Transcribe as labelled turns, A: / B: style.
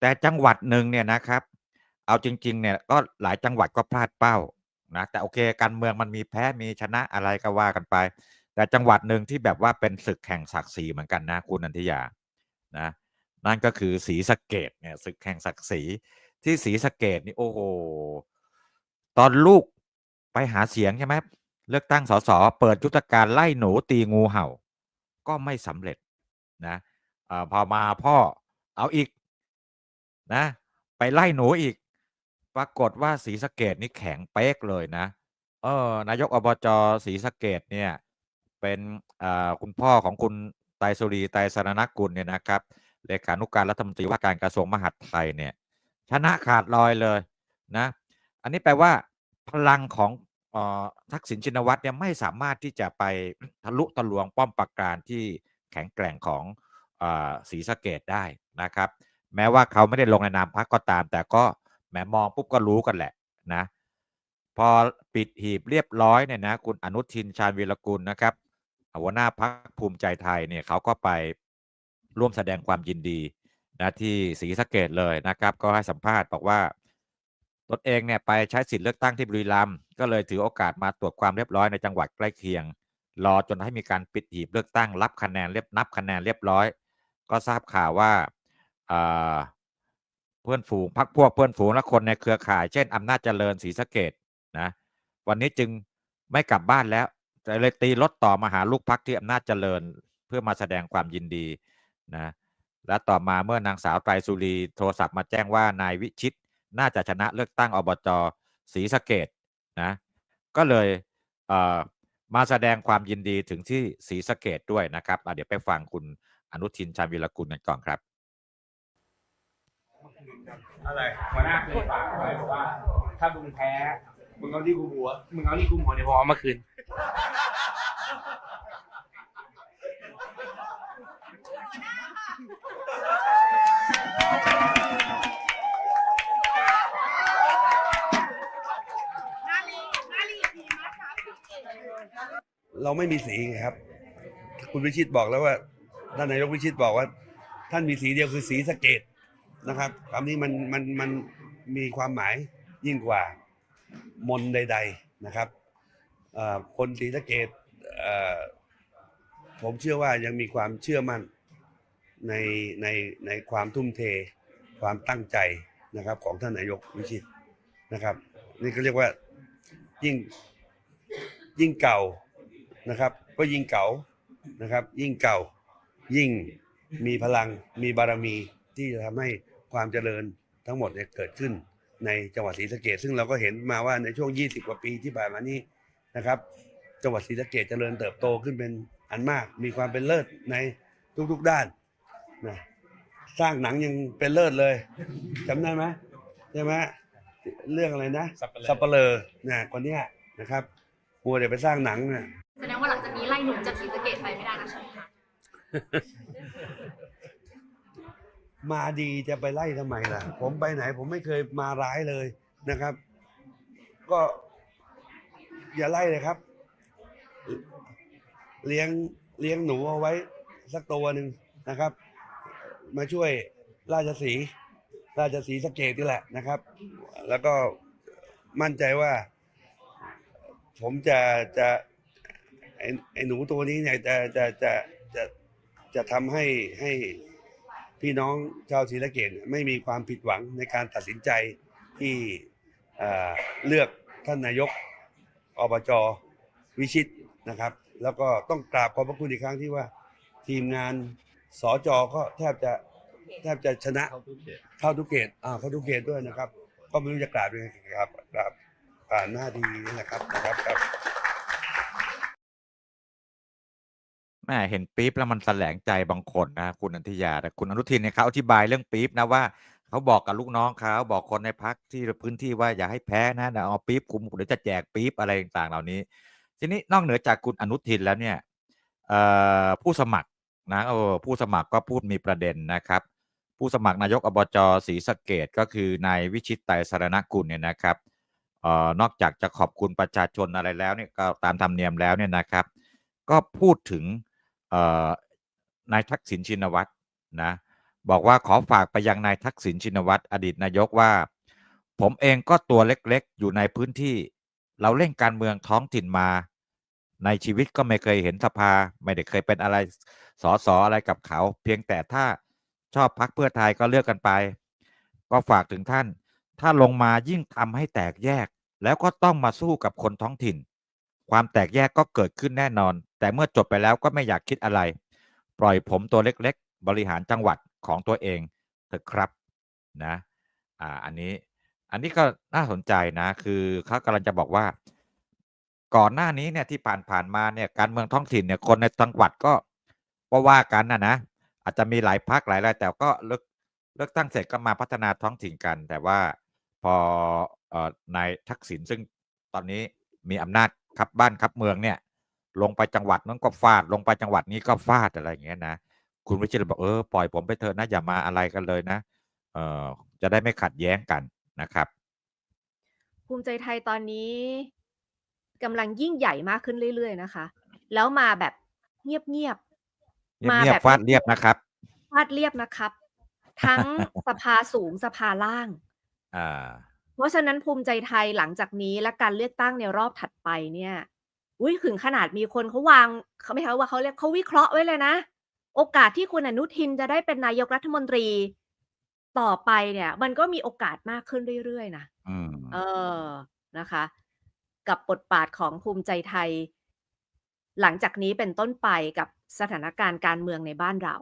A: แต่จังหวัดหนึ่งเนี่ยนะครับ เอาจริงๆเนี่ยก็หลายจังหวัดก็พลาดเป้านะแต่โอเคการเมืองมันมีแพ้มีชนะอะไรก็ว่ากันไป แต่จังหวัดหนึ่งที่แบบว่าเป็นศึกแห่งศักดิ์ศรีเหมือนกันนะคุณนันทิยานะนั่นก็คือศรีสะเกษเนี่ยศึกแห่งศักดิ์ศรีที่ศรีสะเกษนี่โอ้โฮตอนลูกไปหาเสียงใช่ไหมเลือกตั้งสสเปิดยุทธการไล่หนูตีงูเห่า ก็ไม่สำเร็จนะอพอมาพ่อเอาอีก นะ ไปไล่หนูอีก ปรากฏว่าศรีสะเกษนี่แข็งเป๊กเลยนะ เออนายกอบจ.ศรีสะเกษเนี่ย เป็นคุณพ่อของคุณไตสุรีไตสรณกุลเนี่ยนะครับเลขานุการรัฐมนตรีว่าการกระทรวงมหาดไทยเนี่ย ชนะขาดลอยเลยนะ อันนี้แปลว่าพลังของออทักษิณชินวัตรเนี่ยไม่สามารถที่จะไปทะลุทะลวงป้อมปราการที่แข็งแกร่งของอศรีสะเกษได้นะครับ แม้ว่าเขาไม่ได้ลงในนามพรรคก็ตาม แต่ก็แหมมองปุ๊บก็รู้กันแหละนะ พอปิดหีบเรียบร้อยเนี่ยนะ คุณอนุทินชาญวีรกุลนะครับหัวหน้าพรรคภูมิใจไทยเนี่ยเขาก็ไปร่วมแสดงความยินดีนะที่ศรีสะเกษเลยนะครับ ก็ให้สัมภาษณ์บอกว่าตนเองเนี่ยไปใช้สิทธิ์เลือกตั้งที่บุรีรัมย์ก็เลยถือโอกาสมาตรวจความเรียบร้อยในจังหวัดใกล้เคียง รอจนให้มีการปิดหีบเลือกตั้งรับคะแนนเรียบนับคะแนนเรียบร้อย ก็ทราบข่าวว่า เพื่อนฝูงพรรคพวกเพื่อนฝูงและคนในเครือข่าย เช่นอำนาจเจริญศรีสะเกษนะวันนี้จึงไม่กลับบ้านแล้วแต่เลยตีรถต่อมาหาลูกพรรคที่อำนาจเจริญเพื่อมาแสดงความยินดีนะและต่อมาเมื่อนางสาวไตรสุรีโทรศัพท์มาแจ้งว่านายวิชิตน่าจะชนะเลือกตั้งอบจ.ศรีสะเกษนะก็เลยเมาแสดงความยินดีถึงที่ศรีสะเกษด้วยนะครับอ่าเดี๋ยวไปฟังคุณอนุทินชาญวีรกุลกันก่อนครับ
B: อะไรหัวหน้าเคยฝากไว้บอกว่า ถ้ามึงแพ้มึงเอาที่กุมหัวมึงเอาที่กุมหัวเดี๋ยวผมเอามาคืน
C: เราไม่มีสีไงครับ คุณวิชิตบอกแล้วว่าท่านนายกวิชิตบอกว่า ท่านมีสีเดียวคือสีสะเกต นะครับคำนี้มันมันมันมีความหมายยิ่งกว่ามนใด ๆนะครับคนศรีสะเกตเอ่อผมเชื่อว่ายังมีความเชื่อมั่นในในในความทุ่มเท ความตั้งใจนะครับ ของท่านนายกวิชิตนะครับ นี่ก็เรียกว่ายิ่งยิ่งเก่านะครับ ก็ยิ่งเก่านะครับ ยิ่งเก่ายิ่งมีพลังมีบารมีที่จะทำให้ ความเจริญทั้งหมดเนี่ยเกิดขึ้นในจังหวัดศรีสะเกษซึ่งเราก็เห็นมาว่าในช่วง 20 กว่าปีที่ผ่านมานี้นะครับ จังหวัดศรีสะเกษเจริญเติบโตขึ้นเป็นอันมาก มีความเป็นเลิศในทุกๆด้านนะสร้างหนังยังเป็นเลิศเลยจำได้ไหมใช่ไหมเรื่องอะไรนะ
B: สับปะเลอ
C: สับปะเลอนะคนเนี้ยนะครับมัวเดี๋ยวไปสร้างหนังนะ
D: แสดงว่าหลังจากนี้ไล่หนุ่มจากศรีสะเกดไปไม่ได้นะใช่ไหมคะ
C: มาดีจะไปไล่ทำไมล่ะ ผมไปไหน ผมไม่เคยมาร้ายเลยนะครับ ก็อย่าไล่เลยครับ เลี้ยงเลี้ยงหนูเอาไว้ สักตัวหนึ่งนะครับ มาช่วยราชสีราชสีสเกตนี่แหละนะครับ แล้วก็มั่นใจว่า ผมจะจะไอ้ไอ้หนูตัวนี้เนี่ยจะจะจะจะจะทำให้ให้ พี่น้องชาวศรีสะเกษไม่มีความผิดหวังในการตัดสินใจที่เเลือกท่านนายกอบจวิชิตนะครับ แล้วก็ต้องกราบขอบพระคุณอีกครั้งที่ว่า ทีมงานสอจอก็แทบจะแทบจะชนะเข้าทุกเกตอ่าเข้าทุกเกตด้วยนะครับ ก็ไม่รู้จะกราบยังไงครับกราบผ่านหน้าทีนี่นะครับนะครับ
A: แม่เห็นปี๊บแล้วมันแสลงใจบางคนนะคุณนันทิยาแต่คุณอนุทินเนี่ยเขาอธิบายเรื่องปี๊บนะว่าเขาบอกกับลูกน้องเขาบอกคนในพักที่พื้นที่ว่าอย่าให้แพ้นะเอาปี๊บคุมเดี๋ยวจะแจกปี๊บอะไรต่างๆเหล่านี้ ทีนี้นอกเหนือจากคุณอนุทินแล้วเนี่ยผู้สมัครนะเออผู้สมัครก็พูดมีประเด็นนะครับ ผู้สมัครนายกอบจศรีสะเกดก็คือนายวิชิตไตรสรณกุลเนี่ยนะครับออนอกจากจะขอบคุณประชาชนอะไรแล้วเนี่ยก็ตามธรรมเนียมแล้วเนี่ยนะครับ ก็พูดถึง นายทักษิณชินวัตรนะบอกว่าขอฝากไปยังนายทักษิณชินวัตรอดีตนายกว่า ผมเองก็ตัวเล็กๆ อยู่ในพื้นที่ เราเล่นการเมืองท้องถิ่นมา ในชีวิตก็ไม่เคยเห็นสภา ไม่ได้เคยเป็นอะไรสอสออะไรกับเขา เพียงแต่ถ้าชอบพักเพื่อไทยก็เลือกกันไป ก็ฝากถึงท่าน ถ้าลงมายิ่งทำให้แตกแยก แล้วก็ต้องมาสู้กับคนท้องถิ่น ความแตกแยกก็เกิดขึ้นแน่นอน แต่เมื่อจบไปแล้วก็ไม่อยากคิดอะไร ปล่อยผมตัวเล็กๆ บริหารจังหวัดของตัวเองเถอะครับนะอ่าอันนี้อันนี้ก็น่าสนใจนะ คือเขากำลังจะบอกว่า ก่อนหน้านี้เนี่ยที่ผ่านผ่านๆมาเนี่ยการเมืองท้องถิ่นเนี่ยคนในจังหวัดก็ก็ว่ากันนะนะอาจจะมีหลายพักหลายอะไรแต่ก็เลือกเลือกตั้งเสร็จก็มาพัฒนาท้องถิ่นกัน แต่ว่าพอออนายทักษิณซึ่งตอนนี้มีอำนาจ ครับบ้านครับเมืองเนี่ย ลงไปจังหวัดนั้นก็ฟาด ลงไปจังหวัดนี้ก็ฟาดอะไรอย่างเงี้ยนะคุณวิชิตเลยบอกเออปล่อยผมไปเถอะนะอย่ามาอะไรกันเลยนะเอ่อจะได้ไม่ขัดแย้งกันนะครับ
E: ภูมิใจไทยตอนนี้กำลังยิ่งใหญ่มากขึ้นเรื่อยๆนะคะ แล้วมาแบบเงียบ
A: เงี
E: ๆมาย
A: บ
E: แบบ
A: ๆฟาดเรียบนะครับ
E: ฟาดเรียบนะครับ ทั้งสภาสูงสภาล่าง
A: อ่า
E: เพราะฉะนั้นภูมิใจไทยหลังจากนี้และการเลือกตั้งในรอบถัดไปเนี่ยอุ้ยถึงขนาดมีคนเขาวางเขาไม่ใช่ว่าเขาเรียกเขาวิเคราะห์ไว้เลยนะ โอกาสที่คุณอนุทินจะได้เป็นนายกรัฐมนตรีต่อไปเนี่ย มันก็มีโอกาสมากขึ้นเรื่อยๆนะ
A: อืม
E: เออนะคะ กับบทบาทของภูมิใจไทย หลังจากนี้เป็นต้นไปกับสถานการณ์การเมืองในบ้านเรา